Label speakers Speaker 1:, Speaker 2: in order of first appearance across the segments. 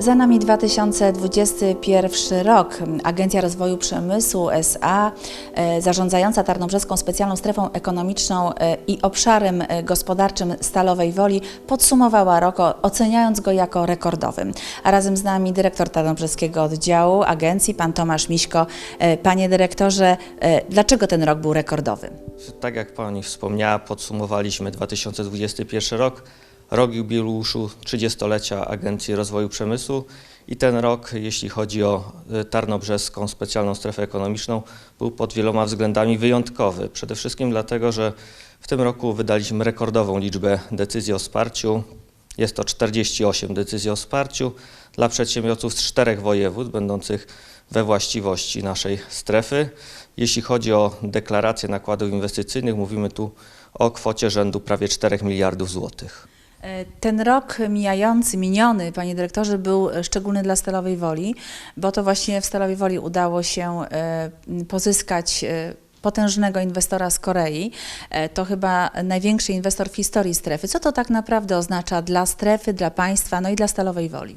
Speaker 1: Za nami 2021 rok. Agencja Rozwoju Przemysłu SA, e, zarządzająca Tarnobrzeską Specjalną Strefą Ekonomiczną e, i obszarem e, gospodarczym Stalowej Woli, podsumowała rok, oceniając go jako rekordowy. A razem z nami dyrektor Tarnobrzeskiego Oddziału Agencji, pan Tomasz Miśko. Panie dyrektorze, dlaczego ten rok był rekordowy?
Speaker 2: Tak jak Pani wspomniała, podsumowaliśmy 2021 rok, rok jubileuszu 30-lecia Agencji Rozwoju Przemysłu i ten rok, jeśli chodzi o e, Tarnobrzeską Specjalną Strefę Ekonomiczną, był pod wieloma względami wyjątkowy. Przede wszystkim dlatego, że w tym roku wydaliśmy rekordową liczbę decyzji o wsparciu. Jest to 48 decyzji o wsparciu dla przedsiębiorców z czterech województw będących we właściwości naszej strefy. Jeśli chodzi o deklarację nakładów inwestycyjnych, mówimy tu o kwocie rzędu prawie 4 miliardów złotych.
Speaker 1: E, Ten rok mijający, miniony, panie dyrektorze, był szczególny dla Stalowej Woli, bo to właśnie w Stalowej Woli udało się e, pozyskać e, potężnego inwestora z Korei. To chyba największy inwestor w historii strefy. Co to tak naprawdę oznacza dla strefy, dla państwa, no i dla Stalowej Woli?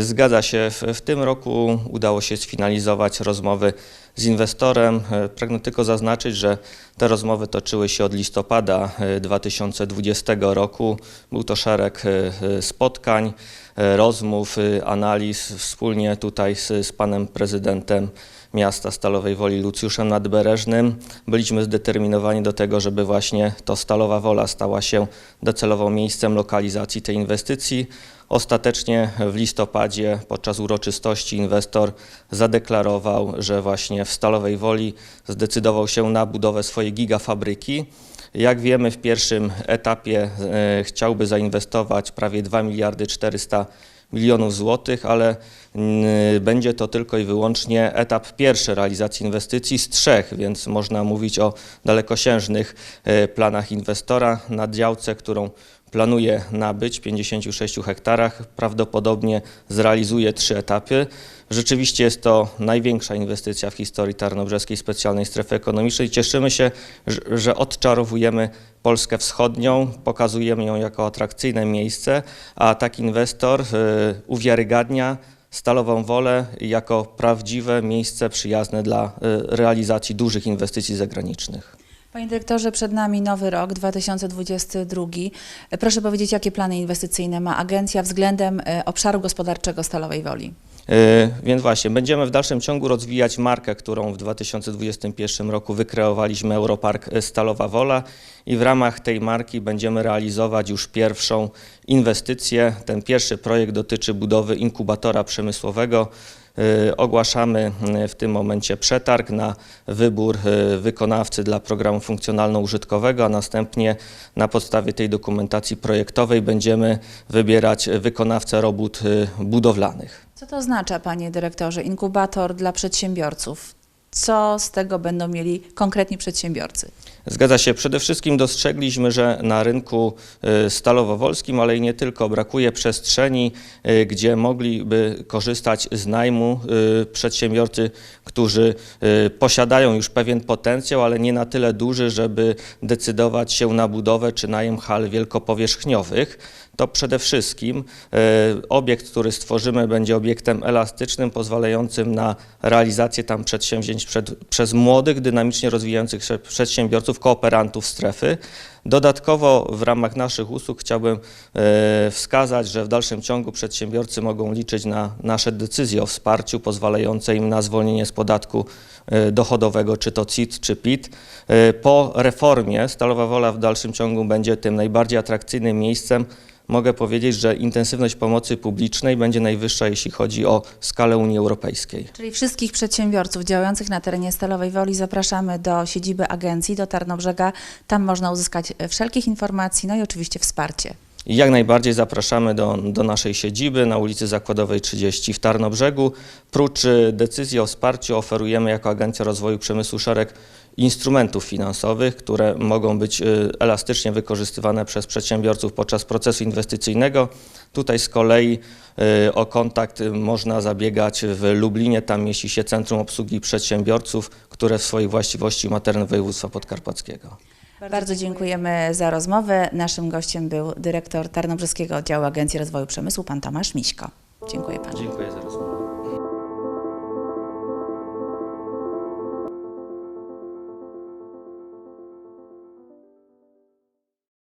Speaker 2: Zgadza się, w, w tym roku udało się sfinalizować rozmowy z inwestorem. E, Pragnę tylko zaznaczyć, że te rozmowy toczyły się od listopada e, 2020 roku. Był to szereg e, e, spotkań, e, rozmów, e, analiz wspólnie tutaj z, z panem prezydentem miasta Stalowej Woli Lucjuszem Nadbereżnym. Byliśmy zdeterminowani do tego, żeby właśnie to Stalowa Wola stała się docelową miejscem lokalizacji tej inwestycji. Ostatecznie w listopadzie podczas uroczystości inwestor zadeklarował, że właśnie w Stalowej Woli zdecydował się na budowę swojej gigafabryki. Jak wiemy, w pierwszym etapie e, chciałby zainwestować prawie 2 miliardy 400 milionów złotych, ale mm, będzie to tylko i wyłącznie etap pierwszy realizacji inwestycji z trzech, więc można mówić o dalekosiężnych e, planach inwestora na działce, którą planuje nabyć 56 hektarach, prawdopodobnie zrealizuje trzy etapy. Rzeczywiście jest to największa inwestycja w historii Tarnobrzeskiej Specjalnej Strefy Ekonomicznej. Cieszymy się, że- odczarowujemy Polskę Wschodnią, pokazujemy ją jako atrakcyjne miejsce, a taki inwestor y, uwiarygadnia Stalową Wolę jako prawdziwe miejsce przyjazne dla y, realizacji dużych inwestycji zagranicznych.
Speaker 1: Panie dyrektorze, przed nami nowy rok 2022. E, Proszę powiedzieć, jakie plany inwestycyjne ma agencja względem e, obszaru gospodarczego Stalowej Woli?
Speaker 2: E, Więc właśnie, będziemy w dalszym ciągu rozwijać markę, którą w 2021 roku wykreowaliśmy Europark Stalowa Wola i w ramach tej marki będziemy realizować już pierwszą inwestycję. Ten pierwszy projekt dotyczy budowy inkubatora przemysłowego. E, Ogłaszamy e, w tym momencie przetarg na wybór e, wykonawcy dla programu funkcjonalno-użytkowego, a następnie na podstawie tej dokumentacji projektowej będziemy wybierać wykonawcę robót budowlanych.
Speaker 1: Co to oznacza, panie dyrektorze, inkubator dla przedsiębiorców? Co z tego będą mieli konkretni przedsiębiorcy?
Speaker 2: Zgadza się. Przede wszystkim dostrzegliśmy, że na rynku y, stalowowolskim, ale i nie tylko, brakuje przestrzeni, y, gdzie mogliby korzystać z najmu y, przedsiębiorcy, którzy posiadają już pewien potencjał, ale nie na tyle duży, żeby decydować się na budowę czy najem hal wielkopowierzchniowych. To przede wszystkim y, obiekt, który stworzymy, będzie obiektem elastycznym, pozwalającym na realizację tam przedsięwzięć przed, przez młodych, dynamicznie rozwijających się przedsiębiorców, kooperantów strefy. Dodatkowo w ramach naszych usług chciałbym e, wskazać, że w dalszym ciągu przedsiębiorcy mogą liczyć na nasze decyzje o wsparciu pozwalające im na zwolnienie z podatku e, dochodowego, czy to CIT, czy PIT. E, Po reformie Stalowa Wola w dalszym ciągu będzie tym najbardziej atrakcyjnym miejscem. Mogę powiedzieć, że intensywność pomocy publicznej będzie najwyższa, jeśli chodzi o skalę Unii Europejskiej.
Speaker 1: Czyli wszystkich przedsiębiorców działających na terenie Stalowej Woli zapraszamy do siedziby agencji, do Tarnobrzega. Tam można uzyskać e, wszelkich informacji, no i oczywiście wsparcie.
Speaker 2: I Jak najbardziej zapraszamy do, do naszej siedziby na ulicy Zakładowej 30 w Tarnobrzegu. Prócz y, decyzji o wsparciu oferujemy jako Agencja Rozwoju Przemysłu szereg instrumentów finansowych, które mogą być y, elastycznie wykorzystywane przez przedsiębiorców podczas procesu inwestycyjnego. Tutaj z kolei y, o kontakt można zabiegać w Lublinie. Tam mieści się Centrum Obsługi Przedsiębiorców, które w swojej właściwości ma teren województwa podkarpackiego.
Speaker 1: Bardzo dziękujemy za rozmowę. Naszym gościem był dyrektor Tarnobrzeskiego Oddziału Agencji Rozwoju Przemysłu, pan Tomasz Miśko. Dziękuję Panu.
Speaker 2: Dziękuję.